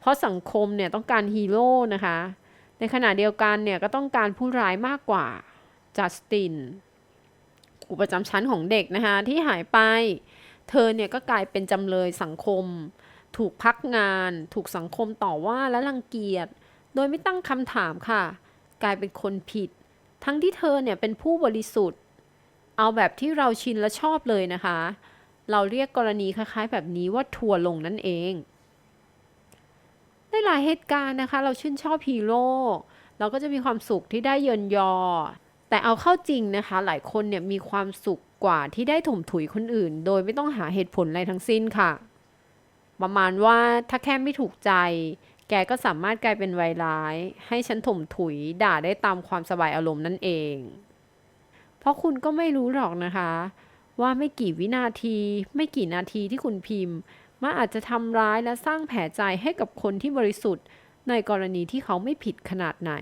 เพราะสังคมเนี่ยต้องการฮีโร่นะคะ ในขณะเดียวกันเนี่ยก็ต้องการผู้ร้ายมากกว่าจัสตินครูประจำชั้นของเด็กนะคะที่หายไป เธอเนี่ยก็กลายเป็นจำเลยสังคม ถูกพักงาน ถูกสังคมต่อว่าและรังเกียจ โดยไม่ตั้งคำถามค่ะ กลายเป็นคนผิด ทั้งที่เธอเนี่ยเป็นผู้บริสุทธิ์ เอาแบบที่เราชินและชอบเลยนะคะ เราเรียกกรณีคล้ายๆ แบบนี้ว่าทัวร์ลงนั่นเอง หลายเหตุการณ์นะคะ เราชื่นชอบฮีโร่เราก็จะมีความสุขที่ได้เยินยอ แต่เอาเข้าจริงนะคะ หลายคนเนี่ยมีความสุขกว่าที่ได้ถมถุยคนอื่น โดยไม่ต้องหาเหตุผลอะไรทั้งสิ้นค่ะ ประมาณว่าถ้าแค่ไม่ถูกใจ แกก็สามารถกลายเป็นไวร้าย ให้ฉันถมถุยด่าได้ตามความสบายอารมณ์นั่นเอง เพราะคุณก็ไม่รู้หรอกนะคะ ว่าไม่กี่วินาที ไม่กี่นาทีที่คุณพิมพ์ มันอาจจะทำร้ายและสร้างแผลใจให้กับคนที่บริสุทธิ์ ในกรณีที่เขาไม่ผิดขนาดไหน